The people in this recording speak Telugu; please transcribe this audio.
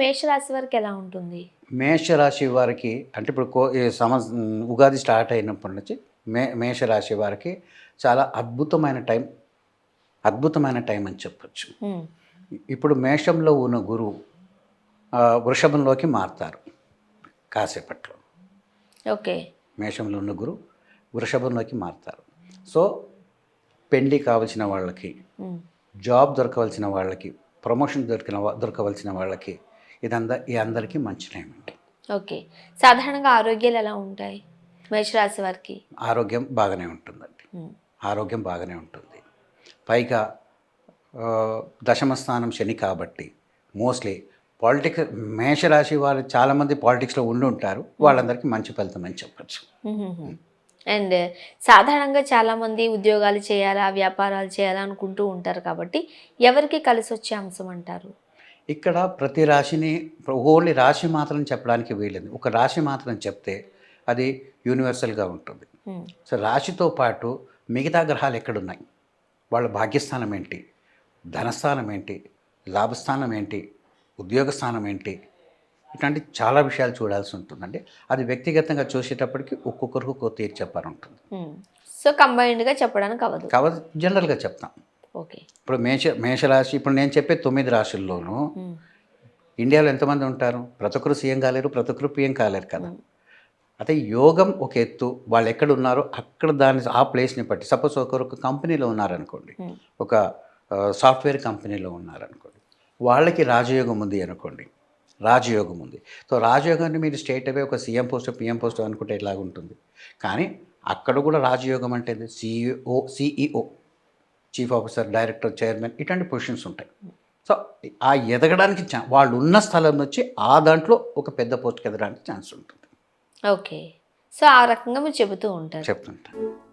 మేషరాశి వారికి ఎలా ఉంటుంది? మేషరాశి వారికి అంటే ఇప్పుడు కో సమ ఉగాది స్టార్ట్ అయినప్పటి నుంచి మే మేషరాశి వారికి చాలా అద్భుతమైన టైం అద్భుతమైన టైం అని చెప్పొచ్చు. ఇప్పుడు మేషంలో ఉన్న గురువు వృషభంలోకి మారుతారు కాసేపట్లో. ఓకే. మేషంలో ఉన్న గురువు వృషభంలోకి మారుతారు. సో పెళ్ళి కావలసిన వాళ్ళకి జాబ్ దొరకవలసిన వాళ్ళకి ప్రమోషన్ దొరికిన దొరకవలసిన వాళ్ళకి ఇదంతా ఈ అందరికీ మంచి టైం అండి ఓకే. సాధారణంగా ఆరోగ్యాలు ఎలా ఉంటాయి? మేషరాశి వారికి? ఆరోగ్యం బాగానే ఉంటుందండి. ఆరోగ్యం బాగానే ఉంటుంది. పైగా దశమ స్థానం శని కాబట్టి మోస్ట్లీ పాలిటిక్స్ మేషరాశి వారు చాలామంది పాలిటిక్స్లో ఉండి ఉంటారు. వాళ్ళందరికీ మంచి ఫలితం అని చెప్పచ్చు. అండ్ సాధారణంగా చాలామంది ఉద్యోగాలు చేయాలా వ్యాపారాలు చేయాలా అనుకుంటూ ఉంటారు కాబట్టి ఎవరికి కలిసి వచ్చే అంశం అంటారు? ఇక్కడ ప్రతి రాశిని ఓన్లీ రాశి మాత్రం చెప్పడానికి వీలేదు ఒక రాశి మాత్రం చెప్తే అది యూనివర్సల్గా ఉంటుంది. సో రాశితో పాటు మిగతా గ్రహాలు ఎక్కడున్నాయి? వాళ్ళ భాగ్యస్థానం ఏంటి? ధనస్థానం ఏంటి? లాభస్థానం ఏంటి? ఉద్యోగ స్థానం ఏంటి? ఇట్లాంటి చాలా విషయాలు చూడాల్సి ఉంటుందండి. అది వ్యక్తిగతంగా చూసేటప్పటికి ఒక్కొక్కరికి ఒక్కొక్క తీర్చి చెప్పాలి ఉంటుంది ఉమ్. సో కంబైన్డ్గా చెప్పడానికి అవ్వదు. కాబట్టి జనరల్గా చెప్తాం. ఓకే. ఇప్పుడు మేష మేషరాశి ఇప్పుడు నేను చెప్పే తొమ్మిది రాశుల్లోనూ ఇండియాలో ఎంతమంది ఉంటారు? ప్రతి ఒక్కరు సీఎం కాలేరు ప్రతి ఒక్కరు పిఎం కాలేరు కదా. అయితే యోగం ఒక ఎత్తు. వాళ్ళు ఎక్కడ ఉన్నారో అక్కడ దాని ఆ ప్లేస్ని బట్టి. సపోజ్ ఒకరు ఒక కంపెనీలో ఉన్నారనుకోండి. ఒక సాఫ్ట్వేర్ కంపెనీలో ఉన్నారనుకోండి. వాళ్ళకి రాజయోగం ఉంది అనుకోండి. రాజయోగం ఉంది. సో రాజయోగాన్ని మీరు స్టేట్ అవే ఒక సీఎం పోస్ట్ పిఎం పోస్ట్ అనుకుంటే ఇలాగ ఉంటుంది? కానీ అక్కడ కూడా రాజయోగం అంటే CEO CEO chief officer director chairman ఇట్లాంటి పొజిషన్స్ ఉంటాయి. సో ఆ ఎదగడానికి ఛా- వాళ్ళు ఉన్న స్థలం నుంచి ఆ దాంట్లో ఒక పెద్ద పోస్ట్కి ఎదగడానికి ఛాన్స్ ఉంటుంది. ఓకే. సో ఆ రకంగా మీరు చెబుతూ ఉంటారు. చెప్తుంటాను